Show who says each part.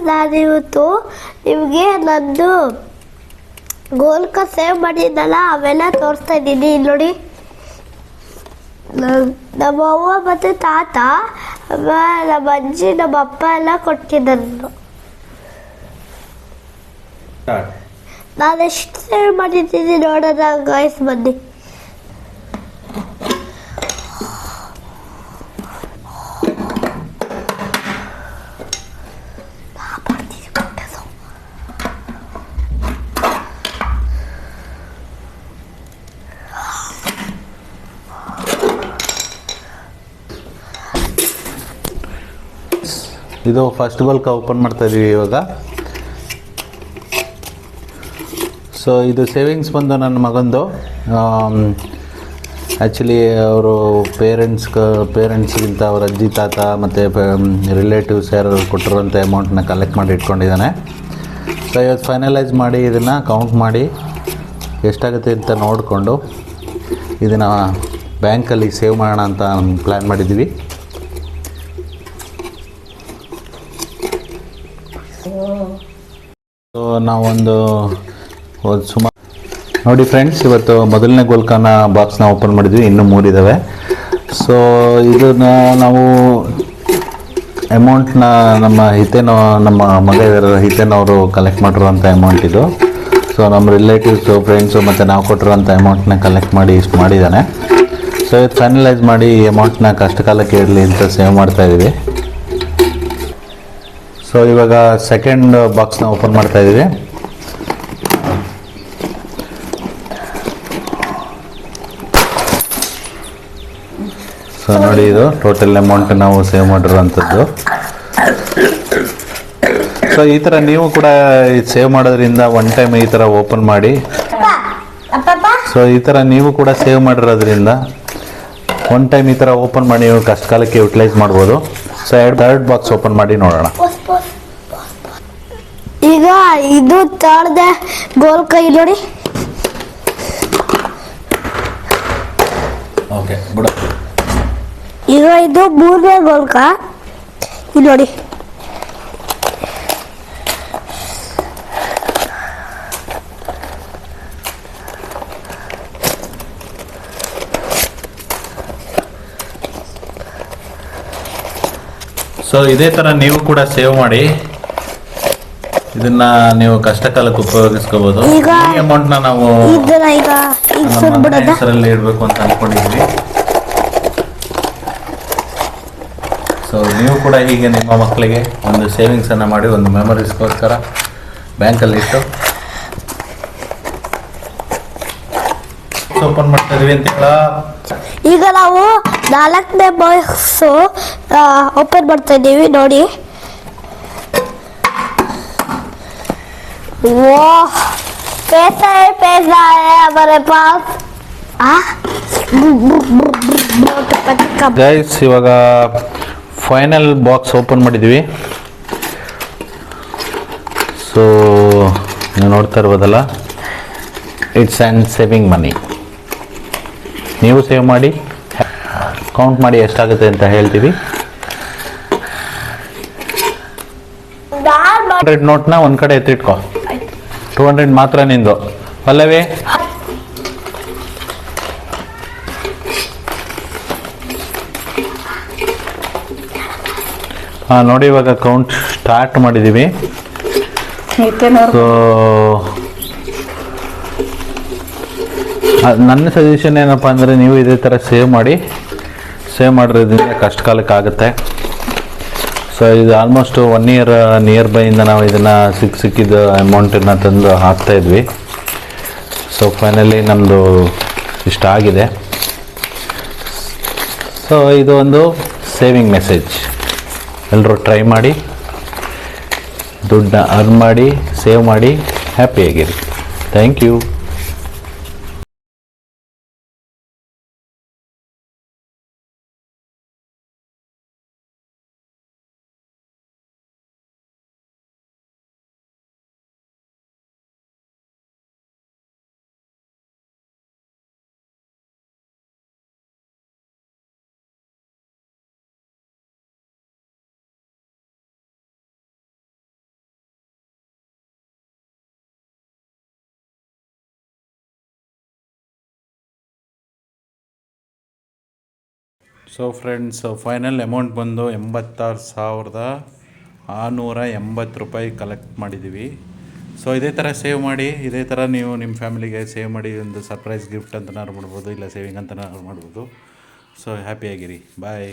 Speaker 1: Guys ನಾನು ಇವತ್ತು ನಿಮಗೆ ನಂದು ಗೋಲ್ಕ ಸೇವ್ ಮಾಡಿದ್ದಲ್ಲ ಅವೆಲ್ಲ ತೋರಿಸ್ತಾ ಇದ್ದೀನಿ. ಇಲ್ಲಿ ನೋಡಿ. ನಮ್- ನಮ್ಮ ಅವ್ವ ಮತ್ತು ತಾತ ನಮ್ಮ ಅಜ್ಜಿ ನಮ್ಮ ಅಪ್ಪ ಎಲ್ಲ ಕೊಟ್ಟಿದ್ದರು ನಾನು ಎಷ್ಟು ಸೇವ್ ಮಾಡಿದ್ದೀನಿ ನೋಡೋಣ ಗಾಯ್ಸ್ ಬನ್ನಿ.
Speaker 2: ಇದು ಫಸ್ಟ್ ಬಲ್ಕ್ ಓಪನ್ ಮಾಡ್ತಾ ಇದೀವಿ ಇವಾಗ. ಸೊ ಇದು ಸೇವಿಂಗ್ಸ್ ಬಂದು ನನ್ನ ಮಗಂದು. ಆ್ಯಕ್ಚುಲಿ ಅವರು ಪೇರೆಂಟ್ಸ್ ಪೇರೆಂಟ್ಸ್ಗಿಂತ ಅವ್ರ ಅಜ್ಜಿ, ತಾತ ಮತ್ತು ರಿಲೇಟಿವ್ಸ್ ಯಾರು ಕೊಟ್ಟಿರೋಂಥ ಅಮೌಂಟ್ನ ಕಲೆಕ್ಟ್ ಮಾಡಿ ಇಟ್ಕೊಂಡಿದ್ದಾನೆ. ಸೊ ಇವತ್ತು ಫೈನಲೈಸ್ ಮಾಡಿ ಇದನ್ನು ಕೌಂಟ್ ಮಾಡಿ ಎಷ್ಟಾಗುತ್ತೆ ಅಂತ ನೋಡಿಕೊಂಡು ಇದನ್ನು ಬ್ಯಾಂಕಲ್ಲಿ ಸೇವ್ ಮಾಡೋಣ ಅಂತ ಪ್ಲ್ಯಾನ್ ಮಾಡಿದ್ದೀವಿ ಸೊ ನಾವೊಂದು ಸುಮಾರು ನೋಡಿ ಫ್ರೆಂಡ್ಸ್ ಇವತ್ತು ಮೊದಲನೇ ಗೋಲ್ಕನ ಬಾಕ್ಸ್ನ ಓಪನ್ ಮಾಡಿದ್ವಿ, ಇನ್ನೂ ಮೂರಿದ್ದಾವೆ ಸೊ ಇದನ್ನ ನಾವು ಅಮೌಂಟ್ನ ನಮ್ಮ ಹಿತೇನೋ, ನಮ್ಮ ಮಗ ಹಿತೇನವರು ಕಲೆಕ್ಟ್ ಮಾಡಿರುವಂಥ ಅಮೌಂಟ್ ಇದು. ಸೊ ನಮ್ಮ ರಿಲೇಟಿವ್ಸು ಫ್ರೆಂಡ್ಸು ಮತ್ತು ನಾವು ಕೊಟ್ಟಿರೋಂಥ ಅಮೌಂಟ್ನ ಕಲೆಕ್ಟ್ ಮಾಡಿ ಇಷ್ಟು ಮಾಡಿದ್ದಾನೆ ಸೊ ಇದು ಫೈನಲೈಸ್ ಮಾಡಿ ಅಮೌಂಟ್ನ ಕಷ್ಟ ಕಾಲಕ್ಕೆ ಇರಲಿ ಅಂತ ಸೇವ್ ಮಾಡ್ತಾ ಇದ್ದೀವಿ ಸೊ ಇವಾಗ ಸೆಕೆಂಡ್ ಬಾಕ್ಸ್ನ ಓಪನ್ ಮಾಡ್ತಾ ಇದ್ದೀವಿ. ಸೊ ನೋಡಿ ಇದು ಟೋಟಲ್ ಅಮೌಂಟ್ ನಾವು ಸೇವ್ ಮಾಡಿರೋಂಥದ್ದು ಸೊ ಈ ಥರ ನೀವು ಕೂಡ ಸೇವ್ ಮಾಡೋದ್ರಿಂದ ಒನ್ ಟೈಮ್ ಈ ಥರ ಓಪನ್ ಮಾಡಿ. ಸೊ ಈ ಥರ ನೀವು ಕೂಡ ಸೇವ್ ಮಾಡಿರೋದ್ರಿಂದ ಒನ್ ಟೈಮ್ ಈ ಥರ ಓಪನ್ ಮಾಡಿ ನೀವು ಕಷ್ಟ ಕಾಲಕ್ಕೆ ಯುಟಿಲೈಸ್ ಮಾಡ್ಬೋದು. ಸೊ ಎರಡು ಥರ್ಡ್ ಬಾಕ್ಸ್ ಓಪನ್ ಮಾಡಿ ನೋಡೋಣ.
Speaker 1: ಈಗ ಇದು ತಳದೆ ಗೋಲ್ ಕೈ ನೋಡಿ.
Speaker 2: ಓಕೆ
Speaker 1: ಈಗ ಇದು ಮೂರನೇ ಗೋಲ್ಕ ಇಲ್ಲಿ ನೋಡಿ.
Speaker 2: ಸೊ ಇದೇ ಥರ ನೀವು ಕೂಡ ಸೇವ್ ಮಾಡಿ. ಇದನ್ನ ನೀವು ಕಷ್ಟಕಾಲಕ್ಕೆ ಉಪಯೋಗಿಸ್ಕೋಬಹುದು ಅಮೌಂಟ್ನ ನಾವು ಹೆಸರಲ್ಲಿ ಇಡಬೇಕು ಅಂತ ಅನ್ಕೊಂಡಿದ್ವಿ. ಸೊ ನೀವು ಕೂಡ ಹೀಗೆ ನಿಮ್ಮ ಮಕ್ಕಳಿಗೆ ಒಂದು ಸೇವಿಂಗ್ಸ್ ಅನ್ನ ಮಾಡಿ ಒಂದು ಮೆಮೊರೀಸ್ಗೋಸ್ಕರ ಬ್ಯಾಂಕಲ್ಲಿ ಇಟ್ಟು. ಓಪನ್ ಮಾಡ್ತಾ ಇದೀವಿ ಅಂತ ಹೇಳ?
Speaker 1: ಈಗ ನಾವು ನಾಲ್ಕನೇ ಬಾಕ್ಸು ಓಪನ್ ಮಾಡ್ತಾ ಇದ್ದೀವಿ ನೋಡಿ वाह कैसा है पैसा है हमारे पास आ
Speaker 2: ಗೈಸ್ ಇವಾಗ ಫೈನಲ್ ಬಾಕ್ಸ್ ಓಪನ್ ಮಾಡಿದ್ವಿ ಸೊ ನೀವು ನೋಡ್ತಾ ಇರ್ಬೋದಲ್ಲ ಇಟ್ಸ್ ಆ್ಯಂಡ್ ಸೇವಿಂಗ್ ಮನಿ ನೀವು ಸೇವ್ ಮಾಡಿ ಕೌಂಟ್ ಮಾಡಿ ಎಷ್ಟಾಗುತ್ತೆ ಅಂತ ಹೇಳ್ತೀವಿ. ಹಂಡ್ರೆಡ್ ನೋಟ್ನ ಒಂದು ಕಡೆ ಎತ್ತಿಟ್ಕೊ. ಟೂ ಹಂಡ್ರೆಡ್ ಮಾತ್ರ ನಿಂದು. ಅಲ್ಲವೇ ಹಾಂ ನೋಡಿ ಇವಾಗ ಕೌಂಟ್ ಸ್ಟಾರ್ಟ್ ಮಾಡಿದ್ದೀವಿ ಸೊ ನನ್ನ ಸಜೆಷನ್ ಏನಪ್ಪ ಅಂದರೆ ನೀವು ಇದೇ ಥರ ಸೇವ್ ಮಾಡಿ. ಸೇವ್ ಮಾಡಿರೋದ್ರಿಂದ ಕಷ್ಟ ಕಾಲಕ್ಕೆ ಆಗುತ್ತೆ. ಸೊ ಇದು ಆಲ್ಮೋಸ್ಟ್ ಒನ್ ಇಯರ್ ನಿಯರ್ ಬೈಯಿಂದ ನಾವು ಇದನ್ನು ಸಿಕ್ಕ ಸಿಕ್ಕಿದ ಅಮೌಂಟನ್ನು ತಂದು ಹಾಕ್ತಾ ಇದ್ವಿ. ಸೊ ಫೈನಲಿ ನಮ್ಮದು ಇಷ್ಟ ಆಗಿದೆ. ಸೊ ಇದು ಒಂದು ಸೇವಿಂಗ್ ಮೆಸೇಜ್ ಎಲ್ಲರೂ ಟ್ರೈ ಮಾಡಿ, ದುಡ್ಡನ್ನ ಅರ್ನ್ ಮಾಡಿ ಸೇವ್ ಮಾಡಿ ಹ್ಯಾಪಿಯಾಗಿರಿ thank you so friends final amount ಬಂದು ಎಂಬತ್ತಾರು ಸಾವಿರದ ಆರುನೂರ ಎಂಬತ್ತು ರೂಪಾಯಿ ಕಲೆಕ್ಟ್ ಮಾಡಿದ್ದೀವಿ ಸೊ ಇದೇ ಥರ ಸೇವ್ ಮಾಡಿ, ಇದೇ ಥರ ನೀವು ನಿಮ್ಮ ಫ್ಯಾಮಿಲಿಗೆ ಸೇವ್ ಮಾಡಿ ಒಂದು ಸರ್ಪ್ರೈಸ್ ಗಿಫ್ಟ್ ಅಂತನಾದ್ರು ಮಾಡ್ಬೋದು, ಇಲ್ಲ ಸೇವಿಂಗ್ ಅಂತನಾದ್ರು ಮಾಡ್ಬೋದು. ಸೊ ಹ್ಯಾಪಿಯಾಗಿರಿ ಬಾಯ್